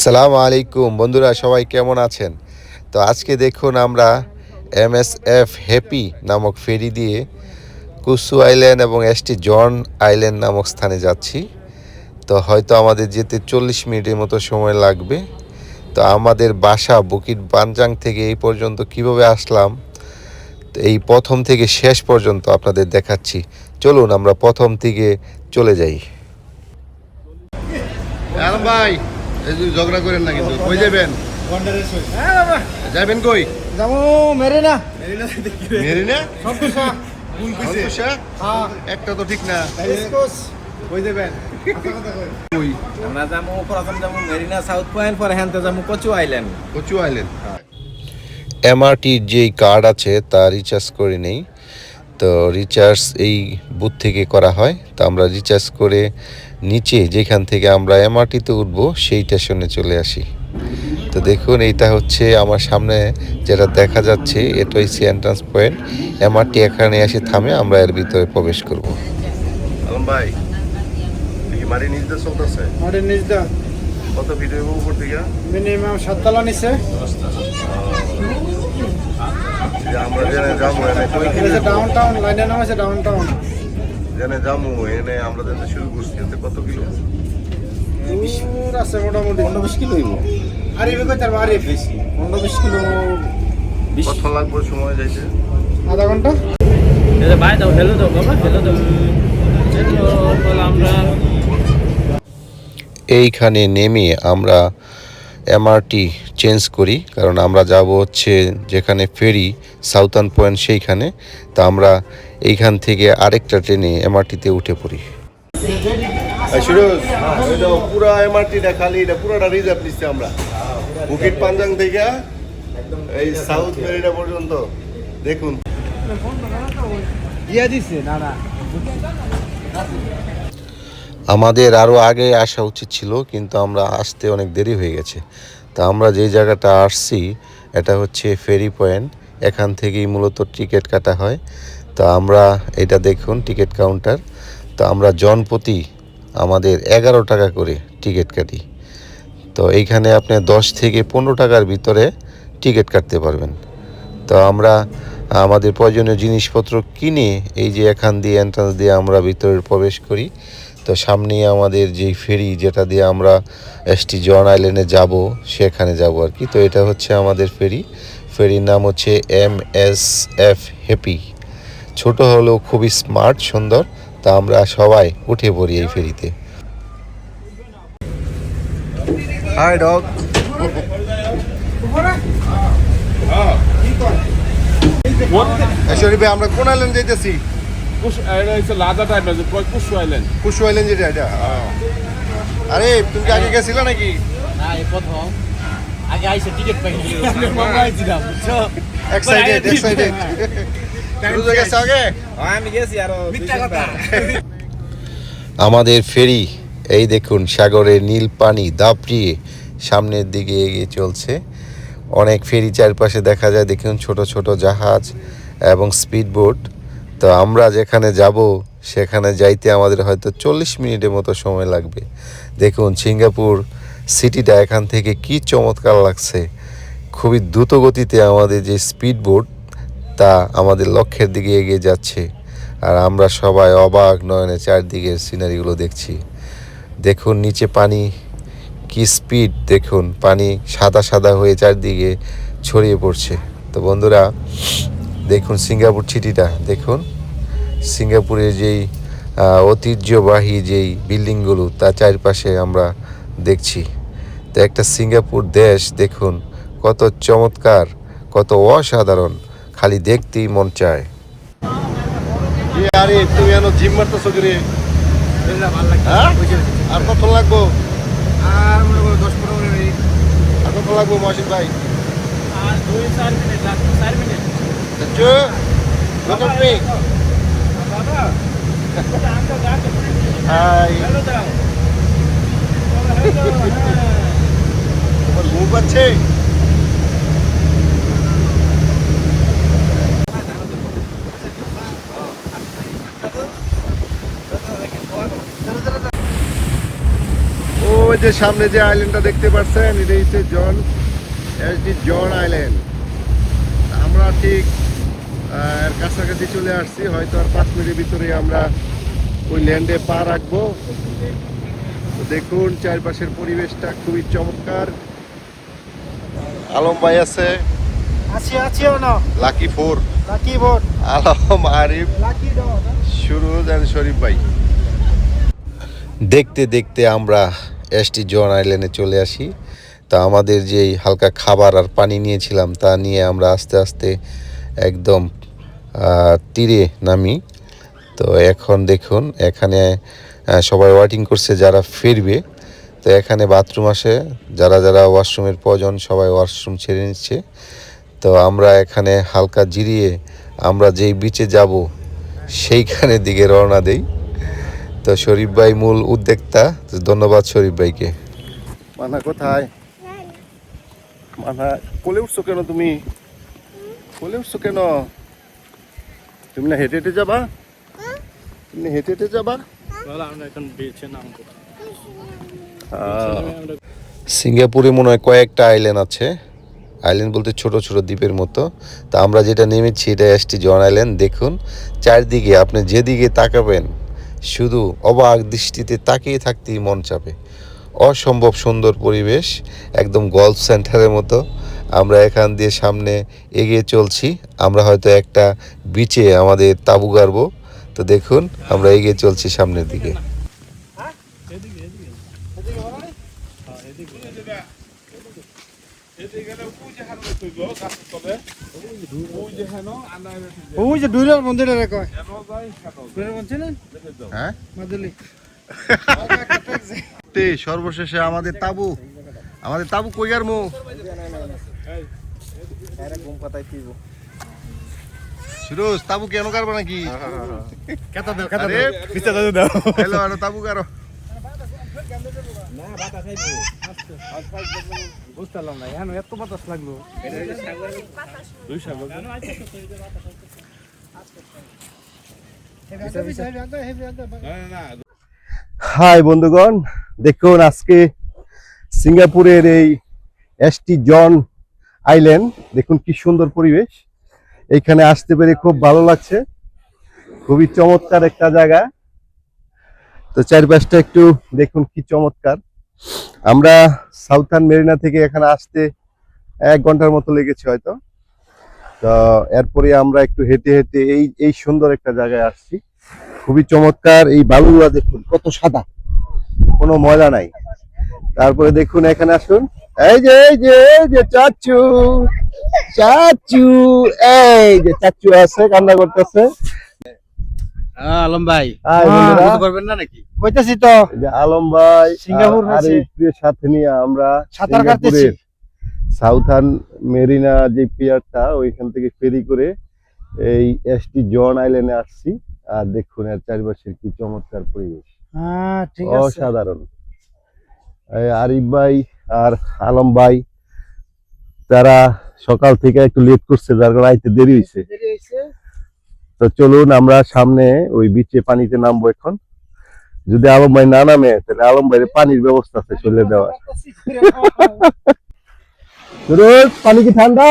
সালাম আলাইকুম। বন্ধুরা, সবাই কেমন আছেন? তো আজকে দেখুন আমরা এম এস এফ হ্যাপি নামক ফেরি দিয়ে কুসু আইল্যান্ড এবং এসটি জন আইল্যান্ড নামক স্থানে যাচ্ছি। তো হয়তো আমাদের যেতে চল্লিশ মিনিটের মতো সময় লাগবে। তো আমাদের বাসা বুকিট বানজাং থেকে এই পর্যন্ত কীভাবে আসলাম, তো এই প্রথম থেকে শেষ পর্যন্ত আপনাদের দেখাচ্ছি। চলুন, আমরা প্রথম থেকে চলে যাই। ভাই এই যে ঝগড়া করেন না কিন্তু। কই যাবেন? যাবেন কই? যাব মেরিনা? হ্যাঁ। একটা তো ঠিক না। কই দেবেন আমরা যাব প্রথম যাব মেরিনা সাউথ পয়েন্ট পরে হ্যান্তে যাব কচু আইল্যান্ড। কচু এমআরটির যেই কার্ড আছে তা রিচার্জ করে নেই। তো রিচার্জ এই বুথ থেকে করা হয়। তো আমরা রিচার্জ করে নিচে যেখান থেকে আমরা এমআরটিতে উঠবো সেই স্টেশনে চলে আসি। তো দেখুন এইটা হচ্ছে আমার সামনে যেটা দেখা যাচ্ছে এটা হচ্ছে এন্ট্রান্স পয়েন্ট এমআরটি এখানে এসে থামে আমরা এর ভিতরে প্রবেশ করব। আলম ভাই মারি চলতেছে নিজদা কত ভিডিও উপর মিনিমাম সাততলা নিচে। যে আমরা জেনে যাব ডাউন টাউন লাইনের নাম আছে ডাউন টাউন জেনে যাব এনে আমরা যেতে শুরু করছি এতে কত কিলো? আছে মোটামুটি। পনেরো বিশ কিলো হইব। আরিফ কই তার বেশি। পনেরো বিশ কিলো কত লাগবে সময় যাইতে? আধা ঘণ্টা। বাই দাও হেলো দাও বাবা হেলো দাও হেলো আমরা। এইখানে নেমে আমরা এমআরটি চেঞ্জ করি কারণ আমরা যাব হচ্ছে যেখানে ফেরি সাউথার্ন পয়েন্ট সেইখানে। তা আমরা এইখান থেকে আরেকটা ট্রেনে এমআরটিতে উঠে পড়ি। পুরা এমআরটিটা খালি এটা পুরাটা রিজার্ভ নিচ্ছি আমরা। বুকিট পাঞ্জাং থেকে এই সাউথ মেরিনা পর্যন্ত। দেখুন। দিয়া দিছে না না। আমাদের আরও আগে আসা উচিত ছিল কিন্তু আমরা আসতে অনেক দেরি হয়ে গেছে। তা আমরা যেই জায়গাটা আসছি এটা হচ্ছে ফেরি পয়েন্ট। এখান থেকেই মূলত টিকিট কাটা হয়। তো আমরা এটা দেখুন টিকিট কাউন্টার। তো আমরা জনপ্রতি আমাদের এগারো টাকা করে টিকিট কাটি। তো এইখানে আপনি দশ থেকে পনেরো টাকার ভিতরে টিকিট কাটতে পারবেন। তো আমরা আমাদের প্রয়োজনীয় জিনিসপত্র কিনে এই যে এখান দিয়ে এন্ট্রান্স দিয়ে আমরা ভিতরে প্রবেশ করি। তো সামনেই আমাদের যেই ফেরি যেটা দিয়ে আমরা এসটি জন আইল্যান্ডে যাব, সেখানে যাব আর কি। তো এটা হচ্ছে আমাদের ফেরি। ফেরির নাম হচ্ছে এম এস এফ হ্যাপি ছোট হলেও খুবই স্মার্ট সুন্দর তা আমরা সবাই উঠে পড়ি এই ফেরিতে। হাই ডগ শরীফ আমরা কোন আইল্যান্ড যাইতেছি? পুশ এটা হচ্ছে লাদা টাইপ আছে পুশু আইল্যান্ড কুশু আইল্যান্ড যেটা এটা? আরে তুমি কি আগে গেছিলে নাকি? না এই প্রথম। আগে আইসে টিকিট এক্সাইটেড এক্সাইটেড হয়ে আমাদের ফেরি এই দেখুন সাগরের নীল পানি দাপড়িয়ে সামনের দিকে এগিয়ে চলছে। অনেক ফেরি চারপাশে দেখা যায় দেখুন ছোট ছোট জাহাজ এবং স্পিড বোট তো আমরা যেখানে যাব সেখানে যাইতে আমাদের হয়তো চল্লিশ মিনিটের মতো সময় লাগবে। দেখুন সিঙ্গাপুর সিটিটা এখান থেকে কি চমৎকার লাগছে। খুবই দ্রুত গতিতে আমাদের যে স্পিড বোট তা আমাদের লক্ষ্যের দিকে এগিয়ে যাচ্ছে। আর আমরা সবাই অবাক নয়নে চারদিকের সিনারিগুলো দেখছি। দেখুন নিচে পানি, কি স্পিড দেখুন পানি সাদা সাদা হয়ে চারদিকে ছড়িয়ে পড়ছে। তো বন্ধুরা, দেখুন সিঙ্গাপুর সিটিটা, দেখুন সিঙ্গাপুরের যেই ঐতিহ্যবাহী যেই বিল্ডিংগুলো তার চারপাশে আমরা দেখছি। তো একটা সিঙ্গাপুর দেশ, দেখুন কত চমৎকার, কত অসাধারণ। খালি দেখতেই মন চায়। আরে তুমি এনো জিম মারতেছো কি রে হ্যাঁ? আর কত লাগবো? আর মনে করো দশ পনেরো মিনিট। আর কত লাগবো ভাই? আর দুই চার মিনিট লাগবে চার মিনিট। চু কত পে বাবা। আঙ্কেল যাকে হাই। তোমার ঘুম পাচ্ছে ওই যে সামনে যে আইল্যান্ডটা দেখতে পাচ্ছেন এটা হচ্ছে জন এসডি জন আইল্যান্ড আমরা ঠিক এর কাছাকাছি চলে আসছি হয়তো আর পাঁচ মিনিটের ভিতরে আমরা ওই ল্যান্ডে পা রাখব। তো দেখুন চারপাশের পরিবেশটা খুবই চমৎকার। আলম ভাই আছে? আছি আছি না Lucky four Lucky boat Alam Arif. Lucky Suruj and Sharif ভাই। দেখতে দেখতে আমরা এসটি জন আইল্যান্ডে চলে আসি। তা আমাদের যেই হালকা খাবার আর পানি নিয়েছিলাম, তা নিয়ে আমরা আস্তে আস্তে একদম তীরে নামি। তো এখন দেখুন, এখানে সবাই ওয়াটিং করছে, যারা ফিরবে। তো এখানে বাথরুম আসে, যারা যারা ওয়াশরুমের প্রয়োজন, সবাই ওয়াশরুম ছেড়ে নিচ্ছে। তো আমরা এখানে হালকা জিরিয়ে আমরা যেই বিচে যাব সেইখানের দিকে রওনা দেই। তো শরীফ ভাই মূল উদ্যোক্তা ধন্যবাদ শরীফ ভাইকে। মানা কোথায়? মানা কোলে উঠছো কেন তুমি? কোলে উঠছো কেন? তুমি না হেঁটে হেঁটে যাবা? তুমি হেঁটে হেঁটে যাবা? আমরা এখন বেছে নামবো। সিঙ্গাপুরে মনে হয় কয়েকটা আইল্যান্ড আছে। আইল্যান্ড বলতে ছোট ছোট দ্বীপের মতো। তা আমরা যেটা নেমেছি এটা এসটি জন আইল্যান্ড দেখুন চারদিকে আপনি যেদিকে তাকাবেন শুধু অবাক দৃষ্টিতে তাকিয়ে থাকতেই মন চাপে। অসম্ভব সুন্দর পরিবেশ, একদম গল্ফ সেন্টারের মতো। আমরা এখান দিয়ে সামনে এগিয়ে চলছি। আমরা হয়তো একটা বিচে আমাদের তাবু গাড়ব। তো দেখুন, আমরা এগিয়ে চলছি সামনের দিকে। ওই যে ডুইলার মন্দিরে রে কয় মন্দির না হ্যাঁ? মাদুলি। তে সর্বশেষে আমাদের তাবু। আমাদের তাবু কই আর মো? সুরজ তাবু কেন কারবা নাকি? কেতা দাও কেতা দাও। দাও। হ্যালো আরও তাবু কারও হাই বন্ধুগণ, দেখুন আজকে সিঙ্গাপুরের এই এসটি জন আইল্যান্ড দেখুন কি সুন্দর পরিবেশ। এইখানে আসতে পেরে খুব ভালো লাগছে। খুবই চমৎকার একটা জায়গা। তো চারপাশটা একটু দেখুন কি চমৎকার। আমরা সাউথার্ন মেরিনা থেকে এখানে আসতে এক ঘণ্টার মতো লেগেছে হয়তো। তো এরপরে আমরা একটু হেঁটে হেঁটে এই এই সুন্দর একটা জায়গায় আসছি। খুবই চমৎকার, এই বালুগুলা দেখুন কত সাদা, কোনো ময়লা নাই। তারপরে দেখুন এখানে আসুন। এই যে এই যে এই যে চাচু চাচু, এই যে চাচু আছে, কান্না করতেছে। আলম ভাই। হাই বন্ধুরা। কিছু করবেন না নাকি? কইতাছি তো। আলম ভাই সিঙ্গাপুর আর হয়েছে। সাথে নিয়ে আমরা সাঁতার কাটতেছি। সাউথার্ন মেরিনা যে পিয়ারটা ওইখান থেকে ফেরি করে এই এসটি জন আইল্যান্ডে আসছি। আর দেখুন এর চারিপাশের কি চমৎকার পরিবেশ। হ্যাঁ অসাধারণ। আরিফ ভাই আর আলম ভাই তারা সকাল থেকে একটু লেট করছে যার কারণে আইতে দেরি হয়েছে দেরি হইছে। তো চলুন আমরা সামনে ওই বিচে পানিতে নামবো এখন। যদি আলম ভাই না নামে, তাহলে আলম ভাইয়ের পানির ব্যবস্থা আছে চলে দেওয়া পানি কি ঠান্ডা?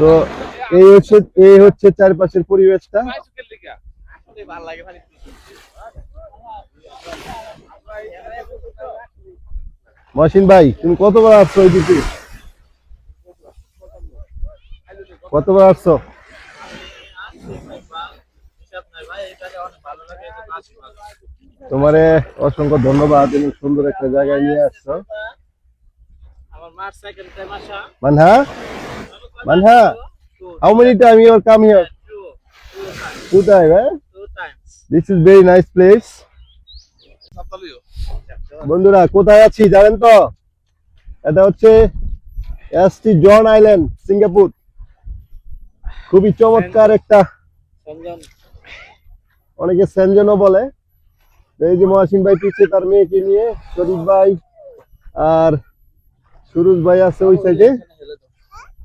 তো এই হচ্ছে এই হচ্ছে চারপাশের পরিবেশটা। মহসিন ভাই, তুমি কতবার আসছো ওই দিকে? কতবার আসছো? তোমারে অসংখ্য ধন্যবাদ, তুমি সুন্দর একটা জায়গায় নিয়ে আসছো। Manha? Many time you come here হ্যাঁ this is very nice place বন্ধুরা, কোথায় আছি জানেন তো? এটা হচ্ছে এসটি জন আইল্যান্ড সিঙ্গাপুর খুবই চমৎকার একটা অনেকে সেনজনও বলে। এই যে মহাসিন ভাই পিছিয়ে তার মেয়েকে নিয়ে শরীফ ভাই আর সুরজ ভাই আছে ওই সাইডে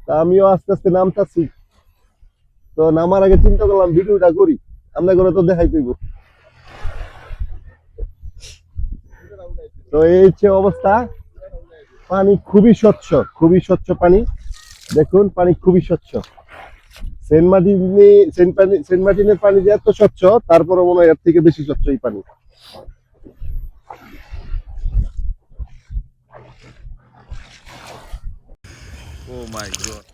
তা আমিও আস্তে আস্তে নামতাছি। তো নামার আগে চিন্তা করলাম ভিডিওটা করি। আমরা করে তো দেখাই দিব। তো এই হচ্ছে অবস্থা। পানি খুবই স্বচ্ছ খুবই স্বচ্ছ পানি। দেখুন পানি খুবই স্বচ্ছ। সেন্ট মার্টিনে সেন্ট পানি সেন্ট মার্টিনের পানি যে এত স্বচ্ছ তারপরে মনে হয় এর থেকে বেশি স্বচ্ছ এই পানি। ও মাই গড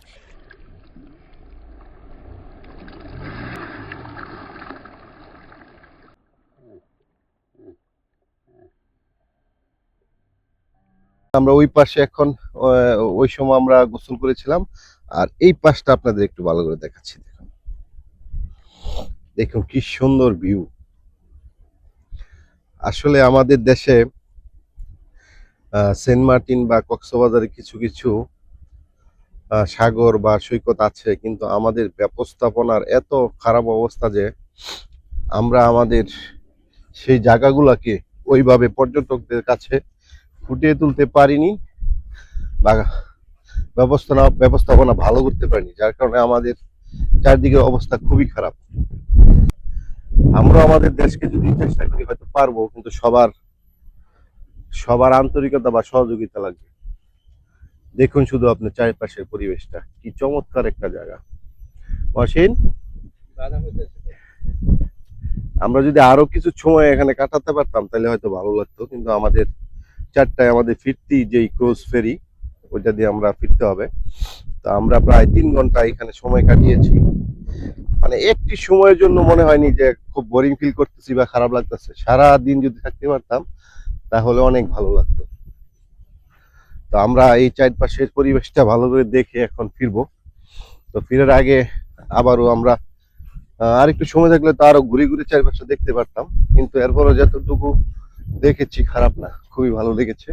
আমরা ওই পাশে এখন ওই সময় আমরা গোসল করেছিলাম। আর এই পাশটা আপনাদের একটু ভালো করে দেখাচ্ছি, দেখুন। দেখুন কি সুন্দর ভিউ আসলে আমাদের দেশে সেন্ট মার্টিন বা কক্সবাজারে কিছু কিছু সাগর বা সৈকত আছে, কিন্তু আমাদের ব্যবস্থাপনার এত খারাপ অবস্থা যে আমরা আমাদের সেই জায়গাগুলোকে ওইভাবে পর্যটকদের কাছে ফুটিয়ে তুলতে পারিনি বা ব্যবস্থাপনা ব্যবস্থাপনা ভালো করতে পারিনি, যার কারণে আমাদের চারদিকে অবস্থা খুবই খারাপ। আমরা আমাদের দেশকে যদি চেষ্টা করি হয়তো পারব, কিন্তু সবার সবার আন্তরিকতা বা সহযোগিতা লাগবে। দেখুন শুধু আপনার চারিপাশের পরিবেশটা, কি চমৎকার একটা জায়গা। মহসিন? আমরা যদি আরও কিছু সময় এখানে কাটাতে পারতাম, তাহলে হয়তো ভালো লাগতো, কিন্তু আমাদের চারটায় আমাদের ফিরতি যেই ক্রোজ ফেরি ওইটা দিয়ে আমরা ফিরতে হবে। তো আমরা প্রায় তিন ঘণ্টা এখানে সময় কাটিয়েছি। মানে একটি সময়ের জন্য মনে হয়নি যে খুব বোরিং ফিল করতেছি বা খারাপ লাগতেছে। সারা দিন যদি থাকতে পারতাম তাহলে অনেক ভালো লাগতো। তো আমরা এই চারপাশের পরিবেশটা ভালো করে দেখে এখন ফিরবো। তো ফিরার আগে আবারও আমরা আহ, আরেকটু সময় থাকলে তো আরও ঘুরে ঘুরে চারপাশটা দেখতে পারতাম। কিন্তু এরপরও যতটুকু দেখেছি খারাপ না খুবই ভালো লেগেছে।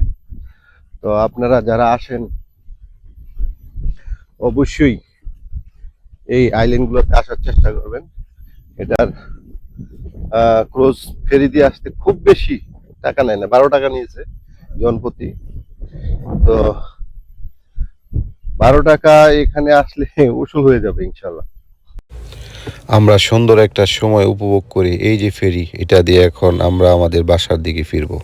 তো আপনারা যারা আসেন, অবশ্যই এই আইল্যান্ড গুলোতে আসার চেষ্টা করবেন। এটার ক্রোজ ফেরি দিয়ে আসতে খুব বেশি টাকা নেয় না, বারো টাকা নিয়েছে জনপ্রতি তো বারো টাকা এখানে আসলে উসুল হয়ে যাবে ইনশাল্লাহ আমরা সুন্দর একটা সময় উপভোগ করি এই যে ফেরি, এটা দিয়ে এখন আমরা আমাদের বাসার দিকে ফিরবো।